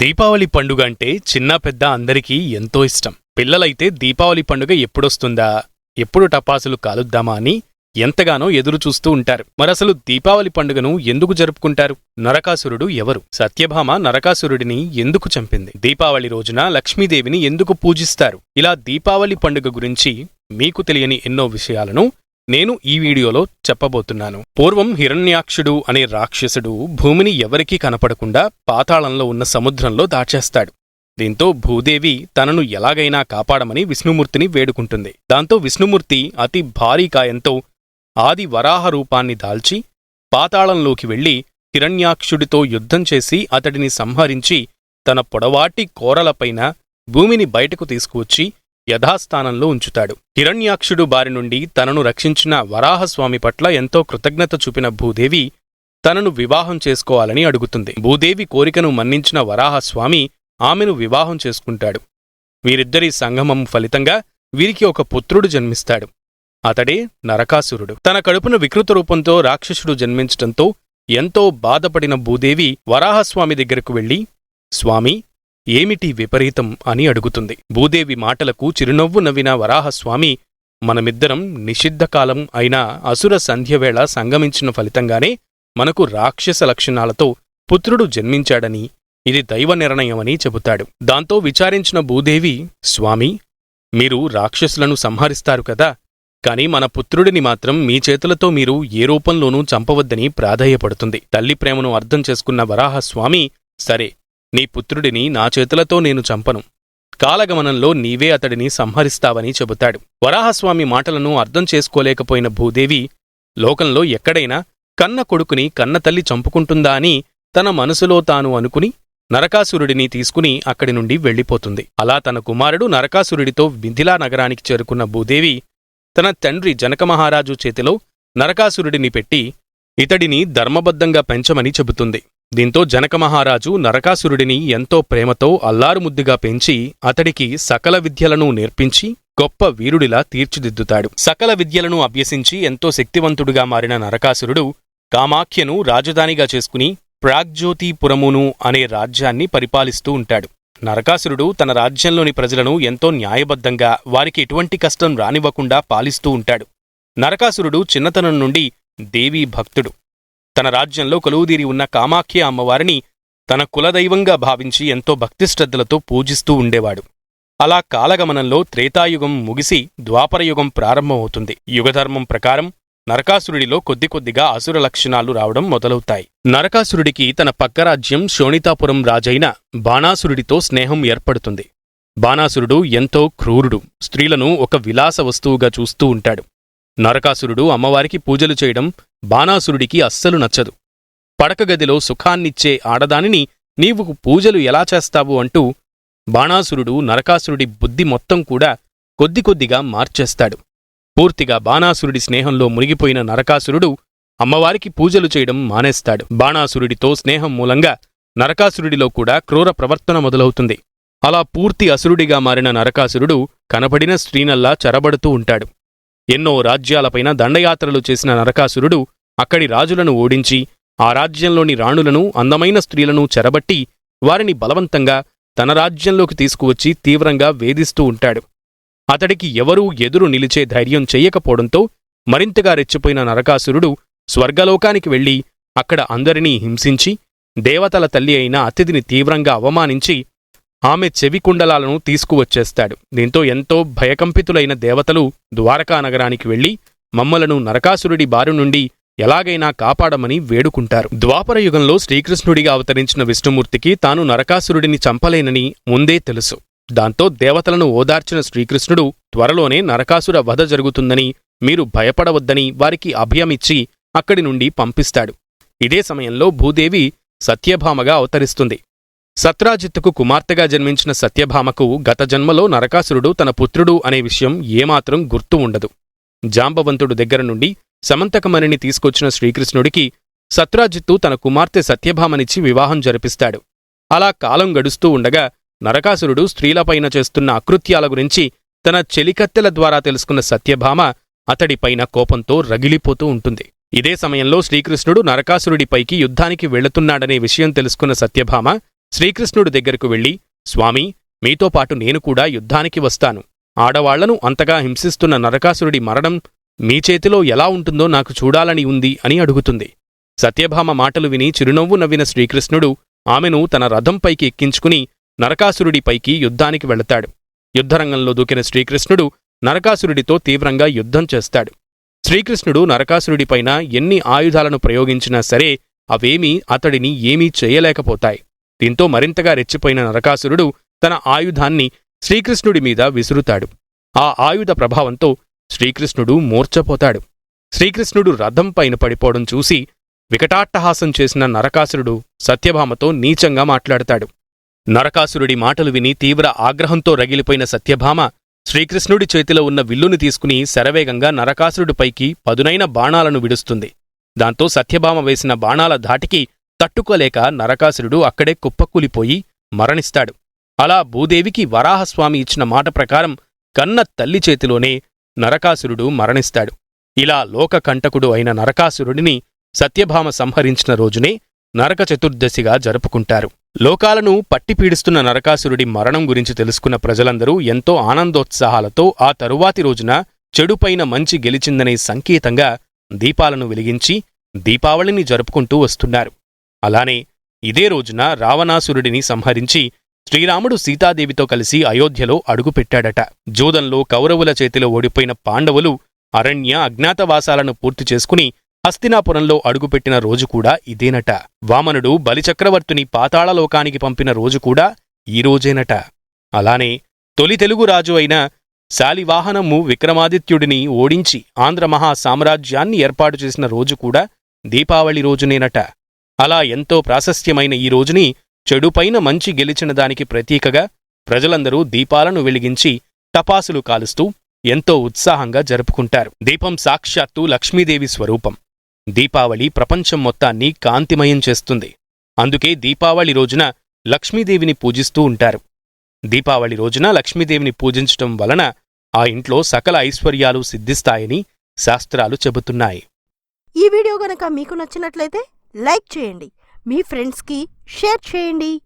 దీపావళి పండుగ అంటే చిన్న పెద్ద అందరికీ ఎంతో ఇష్టం. పిల్లలైతే దీపావళి పండుగ ఎప్పుడొస్తుందా? ఎప్పుడు టపాసులు కాలుద్దామా అని ఎంతగానో ఎదురు చూస్తూ ఉంటారు. మరసలు దీపావళి పండుగను ఎందుకు జరుపుకుంటారు? నరకాసురుడు ఎవరు? సత్యభామ నరకాసురుడిని ఎందుకు చంపింది? దీపావళి రోజున లక్ష్మీదేవిని ఎందుకు పూజిస్తారు? ఇలా దీపావళి పండుగ గురించి మీకు తెలియని ఎన్నో విషయాలను నేను ఈ వీడియోలో చెప్పబోతున్నాను. పూర్వం హిరణ్యాక్షుడు అనే రాక్షసుడు భూమిని ఎవరికీ కనపడకుండా పాతాళంలో ఉన్న సముద్రంలో దాచేస్తాడు. దీంతో భూదేవి తనను ఎలాగైనా కాపాడమని విష్ణుమూర్తిని వేడుకుంటుంది. దాంతో విష్ణుమూర్తి అతి భారీ కాయంతో ఆది వరాహ రూపాన్ని దాల్చి పాతాళంలోకి వెళ్ళి హిరణ్యాక్షుడితో యుద్ధం చేసి అతడిని సంహరించి తన పొడవాటి కోరలపైన భూమిని బయటకు తీసుకువచ్చి యథాస్థానంలో ఉంచుతాడు. హిరణ్యాక్షుడు బారి నుండి తనను రక్షించిన వరాహస్వామి పట్ల ఎంతో కృతజ్ఞత చూపిన భూదేవి తనను వివాహం చేసుకోవాలని అడుగుతుంది. భూదేవి కోరికను మన్నించిన వరాహస్వామి ఆమెను వివాహం చేసుకుంటాడు. వీరిద్దరి సంగమం ఫలితంగా వీరికి ఒక పుత్రుడు జన్మిస్తాడు. అతడే నరకాసురుడు. తన కడుపున వికృత రూపంతో రాక్షసుడు జన్మించటంతో ఎంతో బాధపడిన భూదేవి వరాహస్వామి దగ్గరకు వెళ్ళి స్వామి ఏమిటి విపరీతం అని అడుగుతుంది. భూదేవి మాటలకు చిరునవ్వు నవ్విన వరాహస్వామి మనమిద్దరం నిషిద్ధకాలం అయిన అసుర సంధ్యవేళ సంగమించిన ఫలితంగానే మనకు రాక్షస లక్షణాలతో పుత్రుడు జన్మించాడని ఇది దైవ నిర్ణయమని చెబుతాడు. దాంతో విచారించిన భూదేవి స్వామి మీరు రాక్షసులను సంహరిస్తారు కదా కాని మన పుత్రుడిని మాత్రం మీ చేతులతో మీరు ఏ రూపంలోనూ చంపవద్దని ప్రాధేయపడుతుంది. తల్లి ప్రేమను అర్థం చేసుకున్న వరాహస్వామి సరే నీ పుత్రుడిని నా చేతులతో నేను చంపను. కాలగమనంలో నీవే అతడిని సంహరిస్తావని చెబుతాడు. వరాహస్వామి మాటలను అర్థం చేసుకోలేకపోయిన భూదేవి లోకంలో ఎక్కడైనా కన్న కొడుకుని కన్నతల్లి చంపుకుంటుందా అని తన మనసులో తాను అనుకుని నరకాసురుడిని తీసుకుని అక్కడి నుండి వెళ్ళిపోతుంది. అలా తన కుమారుడు నరకాసురుడితో వింధిలా నగరానికి చేరుకున్న భూదేవి తన తండ్రి జనకమహారాజు చేతిలో నరకాసురుడిని పెట్టి ఇతడిని ధర్మబద్ధంగా పెంచమని చెబుతుంది. దీంతో జనకమహారాజు నరకాసురుడిని ఎంతో ప్రేమతో అల్లారుముద్దుగా పెంచి అతడికి సకల విద్యలను నేర్పించి గొప్ప వీరుడిలా తీర్చిదిద్దుతాడు. సకల విద్యలను అభ్యసించి ఎంతో శక్తివంతుడుగా మారిన నరకాసురుడు కామాఖ్యను రాజధానిగా చేసుకుని ప్రాగ్జ్యోతిపురమును అనే రాజ్యాన్ని పరిపాలిస్తూ ఉంటాడు. నరకాసురుడు తన రాజ్యంలోని ప్రజలను ఎంతో న్యాయబద్ధంగా వారికి ఎటువంటి కష్టం రానివ్వకుండా పాలిస్తూ ఉంటాడు. నరకాసురుడు చిన్నతనం నుండి దేవీ భక్తుడు తన రాజ్యంలో కొలువుదీరి ఉన్న కామాఖ్య అమ్మవారిని తన కులదైవంగా భావించి ఎంతో భక్తిశ్రద్ధలతో పూజిస్తూ ఉండేవాడు. అలా కాలగమనంలో త్రేతాయుగం ముగిసి ద్వాపరయుగం ప్రారంభమవుతుంది. యుగధర్మం ప్రకారం నరకాసురుడిలో కొద్ది కొద్దిగా అసుర లక్షణాలు రావడం మొదలవుతాయి. నరకాసురుడికి తన పక్క రాజ్యం శోణితాపురం రాజైన బాణాసురుడితో స్నేహం ఏర్పడుతుంది. బాణాసురుడు ఎంతో క్రూరుడు. స్త్రీలను ఒక విలాస వస్తువుగా చూస్తూ ఉంటాడు. నరకాసురుడు అమ్మవారికి పూజలు చేయడం బాణాసురుడికి అస్సలు నచ్చదు. పడకగదిలో సుఖాన్నిచ్చే ఆడదానిని నీవు పూజలు ఎలా చేస్తావు అంటూ బాణాసురుడు నరకాసురుడి బుద్ధి మొత్తం కూడా కొద్ది కొద్దిగా మార్చేస్తాడు. పూర్తిగా బాణాసురుడి స్నేహంలో మునిగిపోయిన నరకాసురుడు అమ్మవారికి పూజలు చేయడం మానేస్తాడు. బాణాసురుడితో స్నేహం మూలంగా నరకాసురుడిలో కూడా క్రూర ప్రవర్తన మొదలవుతుంది. అలా పూర్తి అసురుడిగా మారిన నరకాసురుడు కనబడిన స్త్రీనల్లా చెరబడుతూ ఉంటాడు. ఎన్నో రాజ్యాలపైన దండయాత్రలు చేసిన నరకాసురుడు అక్కడి రాజులను ఓడించి ఆ రాజ్యంలోని రాణులను అందమైన స్త్రీలను చెరబట్టి వారిని బలవంతంగా తన రాజ్యంలోకి తీసుకువచ్చి తీవ్రంగా వేధిస్తూ ఉంటాడు. అతడికి ఎవరూ ఎదురు నిలిచే ధైర్యం చెయ్యకపోవడంతో మరింతగా రెచ్చిపోయిన నరకాసురుడు స్వర్గలోకానికి వెళ్ళి అక్కడ అందరినీ హింసించి దేవతల తల్లి అయిన అతిథిని తీవ్రంగా అవమానించి ఆమె చెవి కుండలాలను తీసుకువచ్చేస్తాడు. దీంతో ఎంతో భయకంపితులైన దేవతలు ద్వారకా నగరానికి వెళ్ళి మమ్మలను నరకాసురుడి బారి నుండి ఎలాగైనా కాపాడమని వేడుకుంటారు. ద్వాపరయుగంలో శ్రీకృష్ణుడిగా అవతరించిన విష్ణుమూర్తికి తాను నరకాసురుడిని చంపలేనని ముందే తెలుసు. దాంతో దేవతలను ఓదార్చిన శ్రీకృష్ణుడు త్వరలోనే నరకాసుర వధ జరుగుతుందని మీరు భయపడవద్దని వారికి అభయమిచ్చి అక్కడి నుండి పంపిస్తాడు. ఇదే సమయంలో భూదేవి సత్యభామగా అవతరిస్తుంది. సత్రాజిత్తుకు కుమార్తెగా జన్మించిన సత్యభామకు గత జన్మలో నరకాసురుడు తన పుత్రుడు అనే విషయం ఏమాత్రం గుర్తు ఉండదు. జాంబవంతుడు దగ్గర నుండి సమంతకమణిని తీసుకొచ్చిన శ్రీకృష్ణుడికి సత్రాజిత్తు తన కుమార్తె సత్యభామనిచ్చి వివాహం జరిపిస్తాడు. అలా కాలం గడుస్తూ ఉండగా నరకాసురుడు స్త్రీలపైన చేస్తున్న అకృత్యాల గురించి తన చెలికత్తెల ద్వారా తెలుసుకున్న సత్యభామ అతడిపైన కోపంతో రగిలిపోతూ ఉంటుంది. ఇదే సమయంలో శ్రీకృష్ణుడు నరకాసురుడిపైకి యుద్ధానికి వెళుతున్నాడనే విషయం తెలుసుకున్న సత్యభామ శ్రీకృష్ణుడి దగ్గరకు వెళ్ళి స్వామి మీతో పాటు నేను కూడా యుద్ధానికి వస్తాను. ఆడవాళ్ళను అంతగా హింసిస్తున్న నరకాసురుడి మరణం మీ చేతిలో ఎలా ఉంటుందో నాకు చూడాలని ఉంది అని అడుగుతుంది. సత్యభామ మాటలు విని చిరునవ్వు నవ్విన శ్రీకృష్ణుడు ఆమెను తన రథంపైకి ఎక్కించుకుని నరకాసురుడిపైకి యుద్ధానికి వెళతాడు. యుద్ధరంగంలో దూకిన శ్రీకృష్ణుడు నరకాసురుడితో తీవ్రంగా యుద్ధం చేస్తాడు. శ్రీకృష్ణుడు నరకాసురుడిపైన ఎన్ని ఆయుధాలను ప్రయోగించినా సరే అవేమీ అతడిని ఏమీ చేయలేకపోతాయి. దీంతో మరింతగా రెచ్చిపోయిన నరకాసురుడు తన ఆయుధాన్ని శ్రీకృష్ణుడి మీద విసురుతాడు. ఆ ఆయుధ ప్రభావంతో శ్రీకృష్ణుడు మూర్ఛపోతాడు. శ్రీకృష్ణుడు రథం పైన పడిపోవడం చూసి వికటాట్టహాసం చేసిన నరకాసురుడు సత్యభామతో నీచంగా మాట్లాడతాడు. నరకాసురుడి మాటలు విని తీవ్ర ఆగ్రహంతో రగిలిపోయిన సత్యభామ శ్రీకృష్ణుడి చేతిలో ఉన్న విల్లుని తీసుకుని శరవేగంగా నరకాసురుడిపైకి పదునైన బాణాలను విడుస్తుంది. దాంతో సత్యభామ వేసిన బాణాల ధాటికి తట్టుకోలేక నరకాసురుడు అక్కడే కుప్పకూలిపోయి మరణిస్తాడు. అలా భూదేవికి వరాహస్వామి ఇచ్చిన మాట ప్రకారం కన్న తల్లి చేతిలోనే నరకాసురుడు మరణిస్తాడు. ఇలా లోకకంటకుడు అయిన నరకాసురుడిని సత్యభామ సంహరించిన రోజునే నరక చతుర్దశిగా జరుపుకుంటారు. లోకాలను పట్టిపీడిస్తున్న నరకాసురుడి మరణం గురించి తెలుసుకున్న ప్రజలందరూ ఎంతో ఆనందోత్సాహాలతో ఆ తరువాతి రోజున చెడుపైన మంచి గెలిచిందనే సంకేతంగా దీపాలను వెలిగించి దీపావళిని జరుపుకుంటూ వస్తున్నారు. అలానే ఇదే రోజున రావణాసురుడిని సంహరించి శ్రీరాముడు సీతాదేవితో కలిసి అయోధ్యలో అడుగుపెట్టాడట. జూదంలో కౌరవుల చేతిలో ఓడిపోయిన పాండవులు అరణ్య అజ్ఞాతవాసాలను పూర్తి చేసుకుని హస్తినాపురంలో అడుగుపెట్టిన రోజు కూడా ఇదేనట. వామనుడు బలిచక్రవర్తుని పాతాళలోకానికి పంపిన రోజు కూడా ఈ రోజేనట. అలానే తొలి తెలుగు రాజు అయిన శాలివాహనము విక్రమాదిత్యుడిని ఓడించి ఆంధ్రమహా సామ్రాజ్యాన్ని ఏర్పాటు చేసిన రోజు కూడా దీపావళి రోజునేనట. అలా ఎంతో ప్రాశస్త్యమైన ఈ రోజుని చెడుపైన మంచి గెలిచిన దానికి ప్రతీకగా ప్రజలందరూ దీపాలను వెలిగించి టపాసులు కాలుస్తూ ఎంతో ఉత్సాహంగా జరుపుకుంటారు. దీపం సాక్షాత్తు లక్ష్మీదేవి స్వరూపం. దీపావళి ప్రపంచం మొత్తాన్ని కాంతిమయం చేస్తుంది. అందుకే దీపావళి రోజున లక్ష్మీదేవిని పూజిస్తూ ఉంటారు. దీపావళి రోజున లక్ష్మీదేవిని పూజించటం వలన ఆ ఇంట్లో సకల ఐశ్వర్యాలు సిద్ధిస్తాయని శాస్త్రాలు చెబుతున్నాయి. ఈ వీడియో గనక మీకు నచ్చినట్లయితే లైక్ చేయండి. మీ ఫ్రెండ్స్కి షేర్ చేయండి.